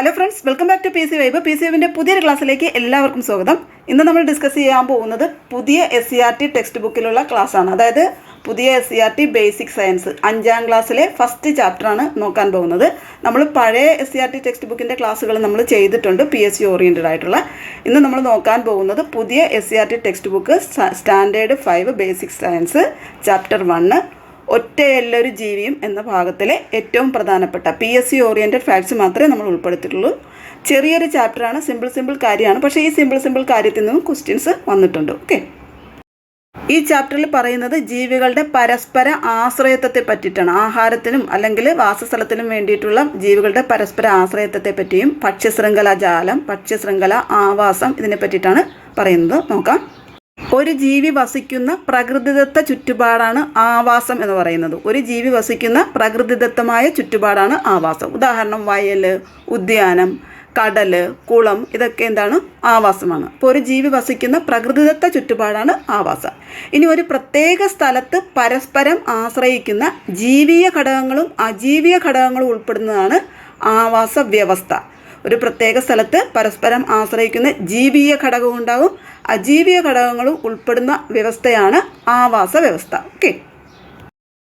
Hello friends welcome back to P C vibe P C വൈബിന്റെ പുതിയൊരു ക്ലാസ്സിലേക്ക് എല്ലാവർക്കും സ്വാഗതം. ഇന്ന് നമ്മൾ ഡിസ്കസ് ചെയ്യാൻ പോകുന്നത് പുതിയ S C R T text ബുക്കിലുള്ള ക്ലാസ്സാണ്. അതായത് പുതിയ S C R T basic science അഞ്ചാം ക്ലാസ്സിലെ ഫസ്റ്റ് ചാപ്റ്ററാണ് നോക്കാൻ പോകുന്നത്. നമ്മൾ പഴയ S C R T text ബുക്കിന്റെ ക്ലാസ്സുകൾ നമ്മൾ ചെയ്തിട്ടുണ്ട് പി എസ് സി ഓറിയന്റഡ് ആയിട്ടുള്ള. ഇന്ന് നമ്മൾ നോക്കാൻ പോകുന്നത് പുതിയ S C R T text book standard five basic science chapter one ഒറ്റയെല്ലൊരു ജീവിയും എന്ന ഭാഗത്തിലെ ഏറ്റവും പ്രധാനപ്പെട്ട P S C oriented facts മാത്രമേ നമ്മൾ ഉൾപ്പെടുത്തിയിട്ടുള്ളൂ. ചെറിയൊരു ചാപ്റ്ററാണ് സിമ്പിൾ സിമ്പിൾ കാര്യമാണ്. പക്ഷേ ഈ സിമ്പിൾ സിമ്പിൾ കാര്യത്തിൽ നിന്നും ക്വസ്റ്റ്യൻസ് വന്നിട്ടുണ്ട്. ഓക്കെ ഈ ചാപ്റ്ററിൽ പറയുന്നത് ജീവികളുടെ പരസ്പര ആശ്രയത്വത്തെ പറ്റിയിട്ടാണ്. ആഹാരത്തിനും അല്ലെങ്കിൽ വാസസ്ഥലത്തിനും വേണ്ടിയിട്ടുള്ള ജീവികളുടെ പരസ്പര ആശ്രയത്വത്തെ പറ്റിയും ഭക്ഷ്യശൃംഖല ജാലം ഭക്ഷ്യശൃംഖല ആവാസം ഇതിനെ പറ്റിയിട്ടാണ് പറയുന്നത്. നോക്കാം. ഒരു ജീവി വസിക്കുന്ന പ്രകൃതിദത്ത ചുറ്റുപാടാണ് ആവാസം എന്ന് പറയുന്നത്. ഒരു ജീവി വസിക്കുന്ന പ്രകൃതിദത്തമായ ചുറ്റുപാടാണ് ആവാസം. ഉദാഹരണം വയൽ ഉദ്യാനം കടൽ കുളം ഇതൊക്കെ എന്താണ്? ആവാസമാണ്. അപ്പോൾ ഒരു ജീവി വസിക്കുന്ന പ്രകൃതിദത്ത ചുറ്റുപാടാണ് ആവാസം. ഇനി ഒരു പ്രത്യേക സ്ഥലത്ത് പരസ്പരം ആശ്രയിക്കുന്ന ജീവിയ ഘടകങ്ങളും അജീവിയ ഘടകങ്ങളും ഉൾപ്പെടുന്നതാണ് ആവാസ വ്യവസ്ഥ ഒരു പ്രത്യേക സ്ഥലത്ത് പരസ്പരം ആശ്രയിക്കുന്ന ജീവിയ ഘടകവും ഉണ്ടാകും. അജീവിയ ഘടകങ്ങളും ഉൾപ്പെടുന്ന വ്യവസ്ഥയാണ് ആവാസ വ്യവസ്ഥ. ഓക്കെ.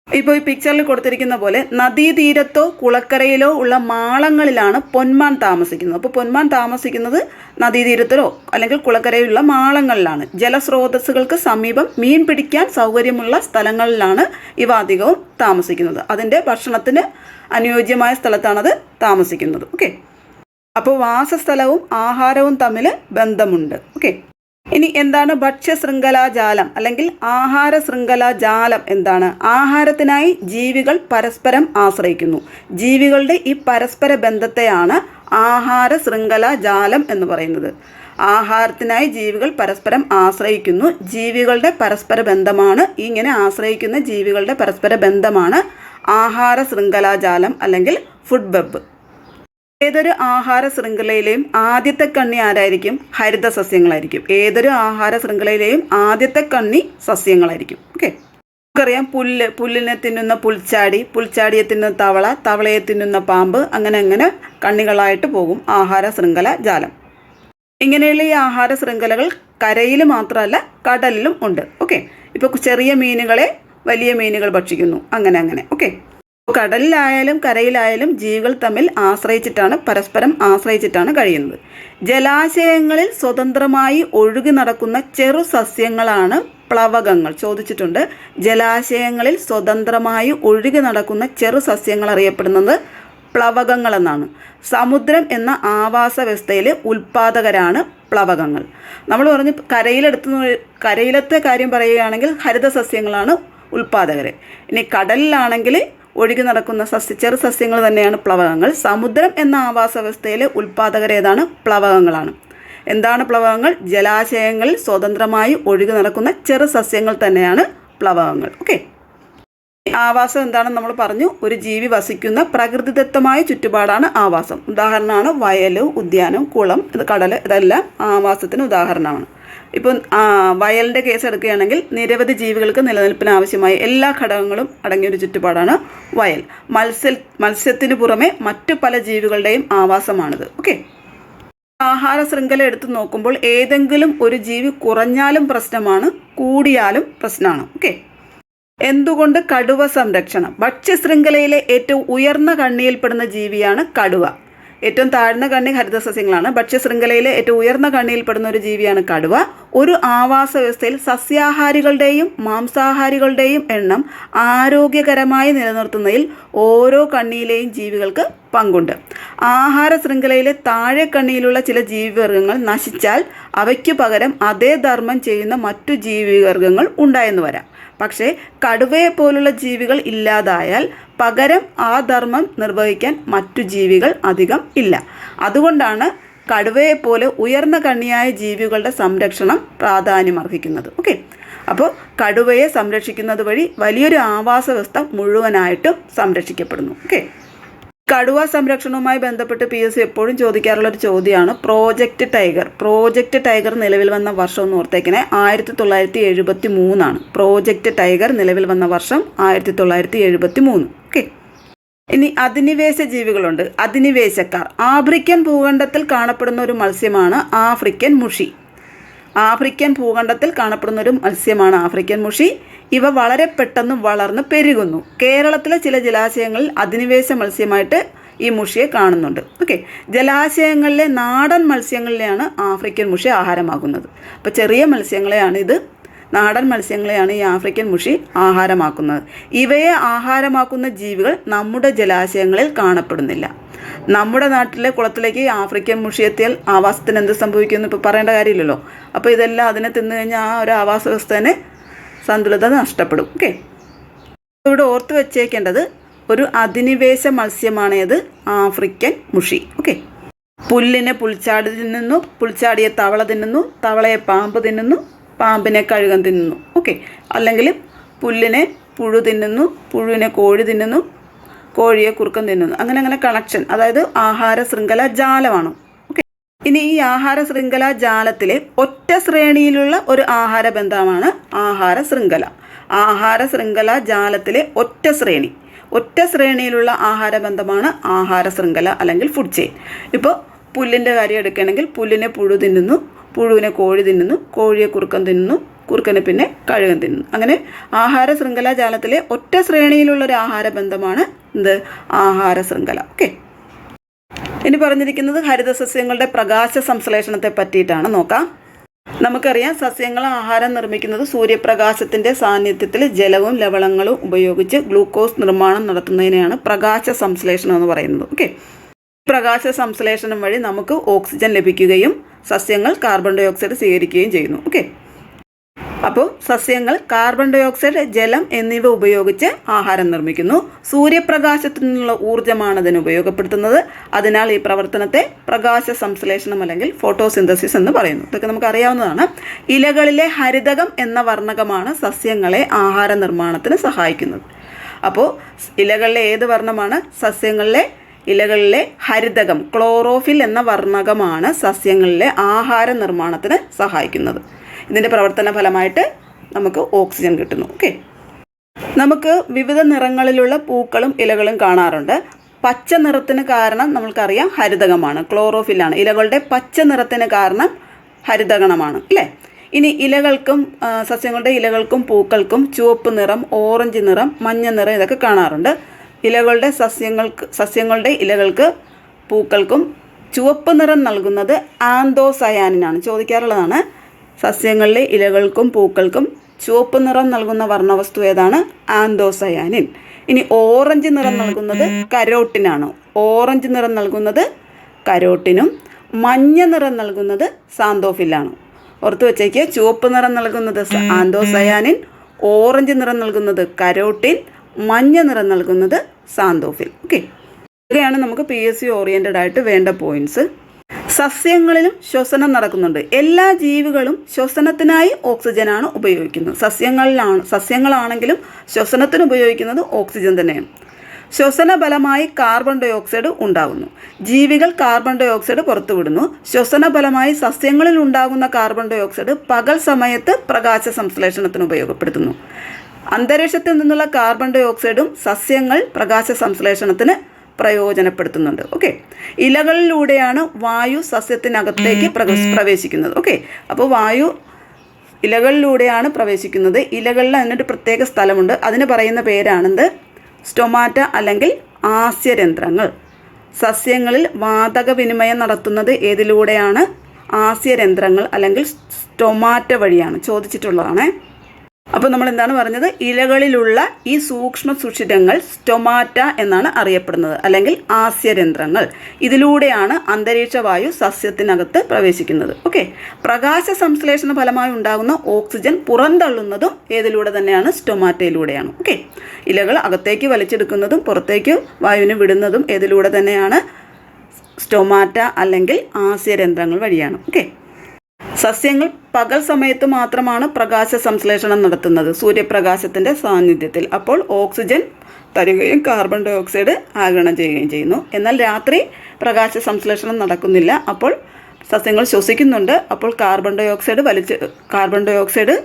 ഇപ്പോൾ ഈ പിക്ചറിൽ കൊടുത്തിരിക്കുന്ന പോലെ നദീതീരത്തോ കുളക്കരയിലോ ഉള്ള മാളങ്ങളിലാണ് പൊന്മാൻ താമസിക്കുന്നത്. അപ്പോൾ പൊന്മാൻ താമസിക്കുന്നത് നദീതീരത്തിലോ അല്ലെങ്കിൽ കുളക്കരയിലുള്ള മാളങ്ങളിലാണ്. ജലസ്രോതസ്സുകൾക്ക് സമീപം മീൻ പിടിക്കാൻ സൗകര്യമുള്ള സ്ഥലങ്ങളിലാണ് ഇവ അധികവും താമസിക്കുന്നത്. അതിന്റെ ഭക്ഷണത്തിന് അനുയോജ്യമായ സ്ഥലത്താണത് താമസിക്കുന്നത്. ഓക്കെ. അപ്പോൾ വാസസ്ഥലവും ആഹാരവും തമ്മിൽ ബന്ധമുണ്ട്. ഓക്കെ. ഇനി എന്താണ് ഭക്ഷ്യശൃംഖലാജാലം അല്ലെങ്കിൽ ആഹാര ശൃംഖലാജാലം എന്താണ്? ആഹാരത്തിനായി ജീവികൾ പരസ്പരം ആശ്രയിക്കുന്നു. ജീവികളുടെ ഈ പരസ്പര ബന്ധത്തെയാണ് ആഹാര ശൃംഖലാജാലം എന്ന് പറയുന്നത്. ആഹാരത്തിനായി ജീവികൾ പരസ്പരം ആശ്രയിക്കുന്നു. ജീവികളുടെ പരസ്പര ബന്ധമാണ് ഇങ്ങനെ ആശ്രയിക്കുന്ന ജീവികളുടെ പരസ്പര ബന്ധമാണ് ആഹാര ശൃംഖലാജാലം അല്ലെങ്കിൽ ഫുഡ് വെബ്. ഏതൊരു ആഹാര ശൃംഖലയിലെയും ആദ്യത്തെ കണ്ണി ആരായിരിക്കും? ഹരിത സസ്യങ്ങളായിരിക്കും. ഏതൊരു ആഹാര ശൃംഖലയിലെയും ആദ്യത്തെ കണ്ണി സസ്യങ്ങളായിരിക്കും. ഓക്കെ? നമുക്കറിയാം പുല്ല് പുല്ലിനെ തിന്നുന്ന പുൽച്ചാടി പുൽച്ചാടിയെ തിന്നുന്ന തവള തവളയെ തിന്നുന്ന പാമ്പ് അങ്ങനെ അങ്ങനെ കണ്ണികളായിട്ട് പോകും ആഹാര ശൃംഖല ജാലം. ഇങ്ങനെയുള്ള ഈ ആഹാര ശൃംഖലകൾ കരയിൽ മാത്രമല്ല കടലിലും ഉണ്ട്. ഓക്കെ? ഇപ്പോൾ ചെറിയ മീനുകളെ വലിയ മീനുകൾ ഭക്ഷിക്കുന്നു. അങ്ങനെ അങ്ങനെ. ഓക്കെ? കടലിലായാലും കരയിലായാലും ജീവികൾ തമ്മിൽ ആശ്രയിച്ചിട്ടാണ് പരസ്പരം ആശ്രയിച്ചിട്ടാണ് കഴിയുന്നത്. ജലാശയങ്ങളിൽ സ്വതന്ത്രമായി ഒഴുകി നടക്കുന്ന ചെറു സസ്യങ്ങളാണ് പ്ലവകങ്ങൾ. ചോദിച്ചിട്ടുണ്ട് ജലാശയങ്ങളിൽ സ്വതന്ത്രമായി ഒഴുകി നടക്കുന്ന ചെറു സസ്യങ്ങൾ അറിയപ്പെടുന്നത് പ്ലവകങ്ങൾ എന്നാണ് സമുദ്രം എന്ന ആവാസ വ്യവസ്ഥയിൽ ഉൽപാദകരാണ് പ്ലവകങ്ങൾ. നമ്മൾ പറഞ്ഞ് കരയിലെടുത്ത് കരയിലത്തെ കാര്യം പറയുകയാണെങ്കിൽ ഹരിത സസ്യങ്ങളാണ് ഉൽപാദകർ ഇനി കടലിലാണെങ്കിൽ ഒഴുകി നടക്കുന്ന സസ്യ ചെറു സസ്യങ്ങൾ തന്നെയാണ് പ്ലവകങ്ങൾ. സമുദ്രം എന്ന ആവാസ വ്യവസ്ഥയിലെ ഉൽപാദകർ ഏതാണ്? പ്ലവകങ്ങളാണ്. എന്താണ് പ്ലവകങ്ങൾ? ജലാശയങ്ങളിൽ സ്വതന്ത്രമായി ഒഴുകി നടക്കുന്ന ചെറു സസ്യങ്ങൾ തന്നെയാണ് പ്ലവകങ്ങൾ. ഓക്കെ ആവാസം എന്താണെന്ന് നമ്മൾ പറഞ്ഞു. ഒരു ജീവി വസിക്കുന്ന പ്രകൃതിദത്തമായ ചുറ്റുപാടാണ് ആവാസം. ഉദാഹരണമാണ് വയൽ ഉദ്യാനം കുളം കടൽ ഇതെല്ലാം ആവാസത്തിന് ഉദാഹരണമാണ്. ഇപ്പം വയലിന്റെ കേസ് എടുക്കുകയാണെങ്കിൽ നിരവധി ജീവികൾക്ക് നിലനിൽപ്പിന് ആവശ്യമായ എല്ലാ ഘടകങ്ങളും അടങ്ങിയ ഒരു ചുറ്റുപാടാണ് വയൽ. മത്സ്യ മത്സ്യത്തിന് പുറമെ മറ്റു പല ജീവികളുടെയും ആവാസമാണിത്. ഓക്കെ? ആഹാര ശൃംഖല എടുത്തു നോക്കുമ്പോൾ ഏതെങ്കിലും ഒരു ജീവി കുറഞ്ഞാലും പ്രശ്നമാണ് കൂടിയാലും പ്രശ്നമാണ്. ഓക്കെ? എന്തുകൊണ്ട് കടുവ സംരക്ഷണം? ഭക്ഷ്യ ശൃംഖലയിലെ ഏറ്റവും ഉയർന്ന കണ്ണിയിൽപ്പെടുന്ന ജീവിയാണ് കടുവ. ഏറ്റവും താഴ്ന്ന കണ്ണി ഹരിത സസ്യങ്ങളാണ് ഭക്ഷ്യശൃംഖലയിലെ ഏറ്റവും ഉയർന്ന കണ്ണിയിൽപ്പെടുന്ന ഒരു ജീവിയാണ് കടുവ. ഒരു ആവാസ വ്യവസ്ഥയിൽ സസ്യാഹാരികളുടെയും മാംസാഹാരികളുടെയും എണ്ണം ആരോഗ്യകരമായി നിലനിർത്തുന്നതിൽ ഓരോ കണ്ണിയിലെയും ജീവികൾക്ക് പങ്കുണ്ട്. ആഹാര ശൃംഖലയിലെ താഴെ കണ്ണിയിലുള്ള ചില ജീവിവർഗങ്ങൾ നശിച്ചാൽ അവയ്ക്ക് പകരം അതേ ധർമ്മം ചെയ്യുന്ന മറ്റു ജീവിവർഗങ്ങൾ ഉണ്ടായെന്ന് വരാം. പക്ഷേ കടുവയെ പോലുള്ള ജീവികൾ ഇല്ലാതായാൽ പകരം ആ ധർമ്മം നിർവഹിക്കാൻ മറ്റു ജീവികൾ അധികം ഇല്ല. അതുകൊണ്ടാണ് കടുവയെപ്പോലെ ഉയർന്ന കണ്ണിയായ ജീവികളുടെ സംരക്ഷണം പ്രാധാന്യമർഹിക്കുന്നത്. ഓക്കെ? അപ്പോൾ കടുവയെ സംരക്ഷിക്കുന്നത് വഴി വലിയൊരു ആവാസ വ്യവസ്ഥ മുഴുവനായിട്ടും സംരക്ഷിക്കപ്പെടുന്നു. ഓക്കെ? കടുവ സംരക്ഷണവുമായി ബന്ധപ്പെട്ട് പി എസ് എപ്പോഴും ചോദിക്കാറുള്ള ഒരു ചോദ്യമാണ്. പ്രോജക്റ്റ് ടൈഗർ പ്രോജക്റ്റ് ടൈഗർ നിലവിൽ വന്ന വർഷം എന്ന് ഓർത്തേക്കണേ. ആയിരത്തി തൊള്ളായിരത്തി എഴുപത്തി മൂന്നാണ് പ്രോജക്റ്റ് ടൈഗർ നിലവിൽ വന്ന വർഷം ആയിരത്തി തൊള്ളായിരത്തി എഴുപത്തി മൂന്ന് ഓക്കെ ഇനി അധിനിവേശ ജീവികളുണ്ട്. അധിനിവേശക്കാർ. ആഫ്രിക്കൻ ഭൂഖണ്ഡത്തിൽ കാണപ്പെടുന്ന ഒരു മത്സ്യമാണ് ആഫ്രിക്കൻ മുഷി. ആഫ്രിക്കൻ ഭൂഖണ്ഡത്തിൽ കാണപ്പെടുന്ന ഒരു മത്സ്യമാണ് ആഫ്രിക്കൻ മുഷി. ഇവ വളരെ പെട്ടെന്ന് വളർന്ന് പെരുകുന്നു. കേരളത്തിലെ ചില ജലാശയങ്ങളിൽ അധിനിവേശ മത്സ്യമായിട്ട് ഈ മുഷിയെ കാണുന്നുണ്ട്. ഓക്കെ. ജലാശയങ്ങളിലെ നാടൻ മത്സ്യങ്ങളിലെയാണ് ആഫ്രിക്കൻ മുഷി ആഹാരമാകുന്നത്. അപ്പോൾ ചെറിയ മത്സ്യങ്ങളെയാണ് ഇത് നാടൻ മത്സ്യങ്ങളെയാണ് ഈ ആഫ്രിക്കൻ മുഷി ആഹാരമാക്കുന്നത്. ഇവയെ ആഹാരമാക്കുന്ന ജീവികൾ നമ്മുടെ ജലാശയങ്ങളിൽ കാണപ്പെടുന്നില്ല. നമ്മുടെ നാട്ടിലെ കുളത്തിലേക്ക് ആഫ്രിക്കൻ മുഷി എത്തിയാൽ ആവാസത്തിന് എന്ത് സംഭവിക്കുമെന്ന് ഇപ്പോൾ പറയേണ്ട കാര്യമില്ലല്ലോ. അപ്പോൾ ഇതെല്ലാം അതിനെ തിന്നു കഴിഞ്ഞാൽ ആ ഒരു ആവാസ വ്യവസ്ഥേനെ സന്തുലിത നഷ്ടപ്പെടും. ഓക്കെ? ഇവിടെ ഓർത്ത് വെച്ചേക്കേണ്ടത് ഒരു അധിനിവേശ മത്സ്യമാണേത് ആഫ്രിക്കൻ മുഷി. ഓക്കെ? പുല്ലിനെ പുൽച്ചാടി തിന്നുന്നു പുൽച്ചാടിയെ തവള തിന്നുന്നു തവളയെ പാമ്പ് തിന്നുന്നു പാമ്പിനെ കഴുകൻ തിന്നുന്നു. ഓക്കെ. അല്ലെങ്കിൽ പുല്ലിനെ പുഴു തിന്നുന്നു പുഴുവിനെ കോഴി തിന്നുന്നു കോഴിയെ കുറുക്കൻ തിന്നുന്നു. അങ്ങനെ അങ്ങനെ കണക്ഷൻ അതായത് ആഹാര ശൃംഖല ജാലമാണ്. ഓക്കെ. ഇനി ഈ ആഹാര ശൃംഖല ജാലത്തിലെ ഒറ്റ ശ്രേണിയിലുള്ള ഒരു ആഹാര ബന്ധമാണ് ആഹാര ശൃംഖല. ആഹാര ശൃംഖല ജാലത്തിലെ ഒറ്റ ശ്രേണി. ഒറ്റ ശ്രേണിയിലുള്ള ആഹാര ബന്ധമാണ് ആഹാര ശൃംഖല അല്ലെങ്കിൽ ഫുഡ് ചെയിൻ ഇപ്പോൾ പുല്ലിന്റെ കാര്യം എടുക്കുകയാണെങ്കിൽ പുല്ലിനെ പുഴു തിന്നുന്നു പുഴുവിനെ കോഴി തിന്നുന്നു കോഴിയെ കുറുക്കൻ തിന്നുന്നു കുറുക്കനെ പിന്നെ കഴുകൻ തിന്നുന്നു. അങ്ങനെ ആഹാര ശൃംഖല ജാലത്തിലെ ഒറ്റ ശ്രേണിയിലുള്ള ഒരു ആഹാര ബന്ധമാണ് എന്ത്? ആഹാര ശൃംഖല. ഓക്കെ ഇനി പറഞ്ഞിരിക്കുന്നത് ഹരിതസസ്യങ്ങളുടെ പ്രകാശ സംശ്ലേഷണത്തെ പറ്റിയിട്ടാണ്. നോക്കാം. നമുക്കറിയാം സസ്യങ്ങൾ ആഹാരം നിർമ്മിക്കുന്നത് സൂര്യപ്രകാശത്തിന്റെ സാന്നിധ്യത്തിൽ ജലവും ലവളങ്ങളും ഉപയോഗിച്ച് ഗ്ലൂക്കോസ് നിർമ്മാണം നടത്തുന്നതിനെയാണ് പ്രകാശ സംശ്ലേഷണം എന്ന് പറയുന്നത്. ഓക്കെ പ്രകാശ സംശ്ലേഷണം വഴി നമുക്ക് ഓക്സിജൻ ലഭിക്കുകയും സസ്യങ്ങൾ കാർബൺ ഡൈ ഓക്സൈഡ് സ്വീകരിക്കുകയും ചെയ്യുന്നു. ഓക്കെ അപ്പോൾ സസ്യങ്ങൾ കാർബൺ ഡൈ ഓക്സൈഡ് ജലം എന്നിവ ഉപയോഗിച്ച് ആഹാരം നിർമ്മിക്കുന്നു. സൂര്യപ്രകാശത്തു നിന്നുള്ള ഊർജമാണ് അതിന് ഉപയോഗപ്പെടുത്തുന്നത്. അതിനാൽ ഈ പ്രവർത്തനത്തെ പ്രകാശ സംശ്ലേഷണം അല്ലെങ്കിൽ ഫോട്ടോസിന്തസിസ് എന്ന് പറയുന്നു. ഇതൊക്കെ നമുക്ക് അറിയാവുന്നതാണ്. ഇലകളിലെ ഹരിതകം എന്ന വർണകമാണ് സസ്യങ്ങളെ ആഹാര നിർമ്മാണത്തിന് സഹായിക്കുന്നത്. അപ്പോൾ ഇലകളിലെ ഏത് വർണമാണ്? സസ്യങ്ങളിലെ ഇലകളിലെ ഹരിതകം ക്ലോറോഫിൽ എന്ന വർണകമാണ് സസ്യങ്ങളിലെ ആഹാര നിർമ്മാണത്തിന് സഹായിക്കുന്നത്. ഇതിന്റെ പ്രവർത്തന ഫലമായിട്ട് നമുക്ക് ഓക്സിജൻ കിട്ടുന്നു ഓക്കെ? നമുക്ക് വിവിധ നിറങ്ങളിലുള്ള പൂക്കളും ഇലകളും കാണാറുണ്ട്. പച്ച നിറത്തിന് കാരണം നമുക്കറിയാം ഹരിതകമാണ് ക്ലോറോഫില്ലാണ് ഇലകളുടെ പച്ച നിറത്തിന് കാരണം ഹരിതകണമാണ് അല്ലേ? ഇനി ഇലകൾക്കും സസ്യങ്ങളുടെ ഇലകൾക്കും പൂക്കൾക്കും ചുവപ്പ് നിറം ഓറഞ്ച് നിറം മഞ്ഞ നിറം ഇതൊക്കെ കാണാറുണ്ട്. ഇലകളുടെ സസ്യങ്ങൾക്ക് സസ്യങ്ങളുടെ ഇലകൾക്ക് പൂക്കൾക്കും ചുവപ്പ് നിറം നൽകുന്നത് ആന്തോസയാനിനാണ്. ചോദിക്കാറുള്ളതാണ് സസ്യങ്ങളിലെ ഇലകൾക്കും പൂക്കൾക്കും ചുവപ്പ് നിറം നൽകുന്ന വർണവസ്തു ഏതാണ്? ആന്തോസയാനിൻ. ഇനി ഓറഞ്ച് നിറം നൽകുന്നത് കരോട്ടിനാണ്. ഓറഞ്ച് നിറം നൽകുന്നത് കരോട്ടിനും മഞ്ഞ നിറം നൽകുന്നത് സാന്തോഫിലാണ് ഓർത്തു വെച്ചേക്ക് ചുവപ്പ് നിറം നൽകുന്നത് ആന്തോസയാനിൻ ഓറഞ്ച് നിറം നൽകുന്നത് കരോട്ടിൻ മഞ്ഞ നിറം നൽകുന്നത് സാന്തോഫിൽ. ഓക്കെ ഇതൊക്കെയാണ് നമുക്ക് പി എസ് സി ഓറിയന്റഡ് ആയിട്ട് വേണ്ട പോയിന്റ്സ് സസ്യങ്ങളിലും ശ്വസനം നടക്കുന്നുണ്ട്. എല്ലാ ജീവികളും ശ്വസനത്തിനായി ഓക്സിജനാണ് ഉപയോഗിക്കുന്നത്. സസ്യങ്ങളിലാണ് സസ്യങ്ങളാണെങ്കിലും ശ്വസനത്തിന് ഉപയോഗിക്കുന്നത് ഓക്സിജൻ തന്നെയാണ്. ശ്വസന ഫലമായി കാർബൺ ഡൈ ഓക്സൈഡ് ഉണ്ടാകുന്നു ജീവികൾ കാർബൺ ഡൈ ഓക്സൈഡ് പുറത്തുവിടുന്നു. ശ്വസന ഫലമായി സസ്യങ്ങളിൽ ഉണ്ടാകുന്ന കാർബൺ ഡൈ ഓക്സൈഡ് പകൽ സമയത്ത് പ്രകാശ സംശ്ലേഷണത്തിന് ഉപയോഗപ്പെടുത്തുന്നു. അന്തരീക്ഷത്തിൽ നിന്നുള്ള കാർബൺ ഡൈ ഓക്സൈഡും സസ്യങ്ങൾ പ്രകാശ സംശ്ലേഷണത്തിന് പ്രയോജനപ്പെടുത്തുന്നുണ്ട്. ഓക്കെ ഇലകളിലൂടെയാണ് വായു സസ്യത്തിനകത്തേക്ക് പ്രവ- പ്രവേശിക്കുന്നത്. ഓക്കെ അപ്പോൾ വായു ഇലകളിലൂടെയാണ് പ്രവേശിക്കുന്നത്. ഇലകളിൽ അതിനൊരു പ്രത്യേക സ്ഥലമുണ്ട്. അതിന് പറയുന്ന പേരാണെന്ത്? സ്റ്റൊമാറ്റ അല്ലെങ്കിൽ ആസ്യരന്ധ്രങ്ങൾ. സസ്യങ്ങളിൽ വാതക വിനിമയം നടത്തുന്നത് ഏതിലൂടെയാണ്? ആസ്യരന്ധ്രങ്ങൾ അല്ലെങ്കിൽ സ്റ്റൊമാറ്റ വഴിയാണ്. ചോദിച്ചിട്ടുള്ളതാണ്. അപ്പോൾ നമ്മൾ എന്താണ് പറഞ്ഞത്? ഇലകളിലുള്ള ഈ സൂക്ഷ്മ സുഷിരങ്ങൾ സ്റ്റൊമാറ്റ എന്നാണ് അറിയപ്പെടുന്നത് അല്ലെങ്കിൽ ആസ്യരന്ധ്രങ്ങൾ. ഇതിലൂടെയാണ് അന്തരീക്ഷ വായു സസ്യത്തിനകത്ത് പ്രവേശിക്കുന്നത്. ഓക്കെ? പ്രകാശ സംശ്ലേഷണ ഫലമായി ഉണ്ടാകുന്ന ഓക്സിജൻ പുറന്തള്ളുന്നതും ഏതിലൂടെ തന്നെയാണ്? സ്റ്റൊമാറ്റയിലൂടെയാണ്. ഓക്കെ? ഇലകൾ അകത്തേക്ക് വലിച്ചെടുക്കുന്നതും പുറത്തേക്ക് വായുവിന് വിടുന്നതും ഏതിലൂടെ തന്നെയാണ്? സ്റ്റൊമാറ്റ അല്ലെങ്കിൽ ആസ്യരന്ധ്രങ്ങൾ വഴിയാണ്. ഓക്കെ? സസ്യങ്ങൾ പകൽ സമയത്ത് മാത്രമാണ് പ്രകാശ സംശ്ലേഷണം നടത്തുന്നത്. സൂര്യപ്രകാശത്തിന്റെ സാന്നിധ്യത്തിൽ. അപ്പോൾ ഓക്സിജൻ തരുകയും കാർബൺ ഡൈ ഓക്സൈഡ് ആഗിരണം ചെയ്യുകയും ചെയ്യുന്നു. എന്നാൽ രാത്രി പ്രകാശ സംശ്ലേഷണം നടക്കുന്നില്ല. അപ്പോൾ സസ്യങ്ങൾ ശ്വസിക്കുന്നുണ്ട്. അപ്പോൾ കാർബൺ ഡൈ ഓക്സൈഡ് വലിച്ച് കാർബൺ ഡൈ ഓക്സൈഡ്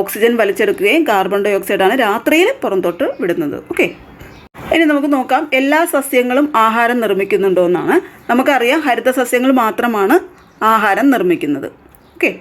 ഓക്സിജൻ വലിച്ചെടുക്കുകയും കാർബൺ ഡൈ ഓക്സൈഡാണ് രാത്രിയിൽ പുറന്തോട്ട് വിടുന്നത്. ഓക്കെ ഇനി നമുക്ക് നോക്കാം. എല്ലാ സസ്യങ്ങളും ആഹാരം നിർമ്മിക്കുന്നുണ്ടോ എന്നാണ്. നമുക്കറിയാം ഹരിത സസ്യങ്ങൾ മാത്രമാണ് ആഹാരം നിർമ്മിക്കുന്നത്. ഓക്കെ.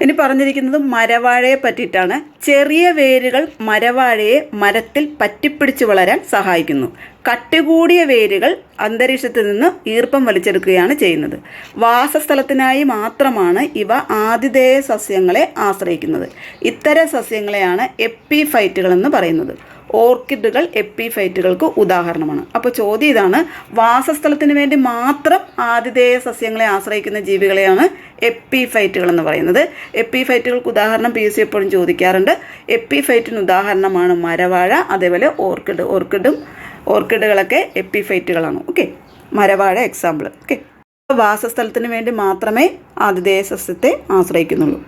ഇനി പറഞ്ഞിരിക്കുന്നത് മരവാഴയെ പറ്റിയിട്ടാണ്. ചെറിയ വേരുകൾ മരവാഴയെ മരത്തിൽ പറ്റിപ്പിടിച്ച് വളരാൻ സഹായിക്കുന്നു. കട്ടികൂടിയ വേരുകൾ അന്തരീക്ഷത്തിൽ നിന്ന് ഈർപ്പം വലിച്ചെടുക്കുകയാണ് ചെയ്യുന്നത്. വാസസ്ഥലത്തിനായി മാത്രമാണ് ഇവ ആതിഥേയ സസ്യങ്ങളെ ആശ്രയിക്കുന്നത്. ഇത്തരം സസ്യങ്ങളെയാണ് എപ്പിഫൈറ്റുകൾ എന്ന് പറയുന്നത്. ഓർക്കിഡുകൾ എപ്പിഫൈറ്റുകൾക്ക് ഉദാഹരണമാണ്. അപ്പോൾ ചോദ്യം ഇതാണ് വാസസ്ഥലത്തിന് വേണ്ടി മാത്രം ആതിഥേയ സസ്യങ്ങളെ ആശ്രയിക്കുന്ന ജീവികളെയാണ് എപ്പിഫൈറ്റുകൾ എന്ന് പറയുന്നത്. എപ്പിഫൈറ്റുകൾക്ക് ഉദാഹരണം പി സി എപ്പോഴും ചോദിക്കാറുണ്ട്. എപ്പിഫൈറ്റിന് ഉദാഹരണമാണ് മരവാഴ അതേപോലെ ഓർക്കിഡ്. ഓർക്കിഡും ഓർക്കിഡുകളൊക്കെ എപ്പിഫൈറ്റുകളാണ്. ഓക്കെ? മരവാഴ എക്സാമ്പിൾ ഓക്കെ? വാസസ്ഥലത്തിന് വേണ്ടി മാത്രമേ ആതിഥേയ സസ്യത്തെ ആശ്രയിക്കുന്നുള്ളൂ.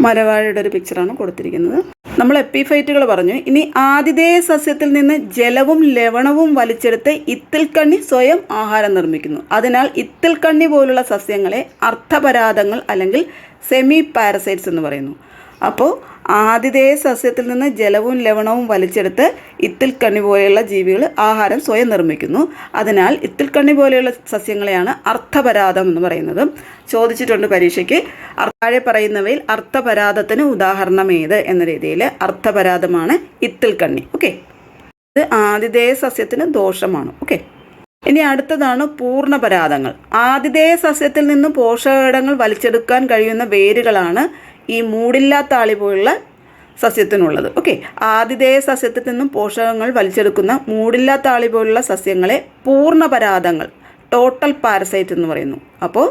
മരവാഴയുടെ ഒരു പിക്ചറാണ് കൊടുത്തിരിക്കുന്നത്. നമ്മൾ എപ്പിഫൈറ്റുകൾ പറഞ്ഞു. ഇനി ആതിഥേയ സസ്യത്തിൽ നിന്ന് ജലവും ലവണവും വലിച്ചെടുത്ത് ഇത്തിൽക്കണ്ണി സ്വയം ആഹാരം നിർമ്മിക്കുന്നു. അതിനാൽ ഇത്തിൽക്കണ്ണി പോലുള്ള സസ്യങ്ങളെ അർത്ഥപരാധങ്ങൾ അല്ലെങ്കിൽ സെമി പാരസൈറ്റ്സ് എന്ന് പറയുന്നു. അപ്പോൾ ആതിഥേയ സസ്യത്തിൽ നിന്ന് ജലവും ലവണവും വലിച്ചെടുത്ത് ഇത്തിൽക്കണ്ണി പോലെയുള്ള ജീവികൾ ആഹാരം സ്വയം നിർമ്മിക്കുന്നു. അതിനാൽ ഇത്തിൽക്കണ്ണി പോലെയുള്ള സസ്യങ്ങളെയാണ് അർത്ഥപരാധം എന്ന് പറയുന്നത്. ചോദിച്ചിട്ടുണ്ട് പരീക്ഷയ്ക്ക് താഴെ പറയുന്നവയിൽ അർത്ഥപരാധത്തിന് ഉദാഹരണം ഏത് എന്ന രീതിയിൽ അർത്ഥപരാധമാണ് ഇത്തിൽക്കണ്ണി. ഓക്കെ? ഇത് ആതിഥേയ സസ്യത്തിന് ദോഷമാണ്. ഓക്കെ? ഇനി അടുത്തതാണ് പൂർണപരാധങ്ങൾ ആതിഥേയ സസ്യത്തിൽ നിന്ന് പോഷകഘടകങ്ങൾ വലിച്ചെടുക്കാൻ കഴിയുന്ന വേരുകളാണ് ഈ മൂടില്ലാത്ത ആളി പോലുള്ള സസ്യത്തിനുള്ളത്. ഓക്കെ ആതിഥേയ സസ്യത്തിൽ നിന്നും പോഷകങ്ങൾ വലിച്ചെടുക്കുന്ന മൂടില്ലാത്ത ആളി പോലുള്ള സസ്യങ്ങളെ പൂർണപരാതങ്ങൾ ടോട്ടൽ പാരസൈറ്റ് എന്ന് പറയുന്നു. അപ്പോൾ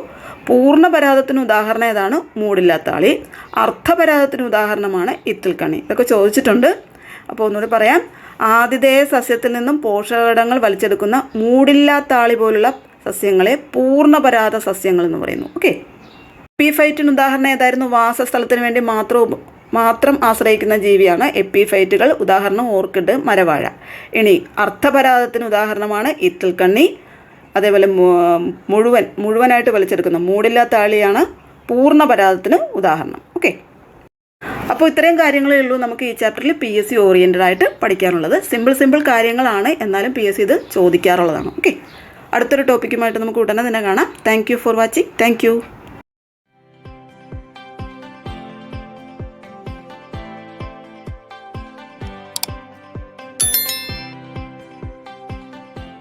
പൂർണപരാതത്തിന് ഉദാഹരണം ഏതാണ്? മൂടില്ലാത്ത ആളി. അർത്ഥപരാതത്തിന് ഉദാഹരണമാണ് ഇത്തിൽക്കണി ഇതൊക്കെ ചോദിച്ചിട്ടുണ്ട്. അപ്പോൾ ഒന്നുകൂടി പറയാം. ആതിഥേയ സസ്യത്തിൽ നിന്നും പോഷകഘടകങ്ങൾ വലിച്ചെടുക്കുന്ന മൂടില്ലാത്ത ആളി പോലുള്ള സസ്യങ്ങളെ പൂർണപരാത സസ്യങ്ങൾ എന്ന് പറയുന്നു. ഓക്കെ എപ്പിഫൈറ്റിന് ഉദാഹരണം ഏതായിരുന്നു? വാസസ്ഥലത്തിന് വേണ്ടി മാത്രം മാത്രം ആശ്രയിക്കുന്ന ജീവിയാണ് എപ്പിഫൈറ്റുകൾ. ഉദാഹരണം ഓർക്കിഡ് മരവാഴ. ഇനി അർത്ഥപരാധത്തിന് ഉദാഹരണമാണ് ഇത്തിൽക്കണ്ണി. അതേപോലെ മുഴുവൻ മുഴുവനായിട്ട് വലിച്ചെടുക്കുന്ന മൂടില്ലാത്ത ആളിയാണ് പൂർണ പരാതത്തിന് ഉദാഹരണം. ഓക്കെ. അപ്പോൾ ഇത്രയും കാര്യങ്ങളേ ഉള്ളൂ നമുക്ക് ഈ ചാപ്റ്ററിൽ പി എസ് സി ഓറിയന്റഡ് ആയിട്ട് പഠിക്കാനുള്ളത്. സിമ്പിൾ സിമ്പിൾ കാര്യങ്ങളാണ് എന്നാലും പി എസ് സി ഇത് ചോദിക്കാറുള്ളതാണ്. ഓക്കെ. അടുത്തൊരു ടോപ്പിക്കുമായിട്ട് നമുക്ക് ഉടനെ തന്നെ കാണാം. Thank for watching. താങ്ക്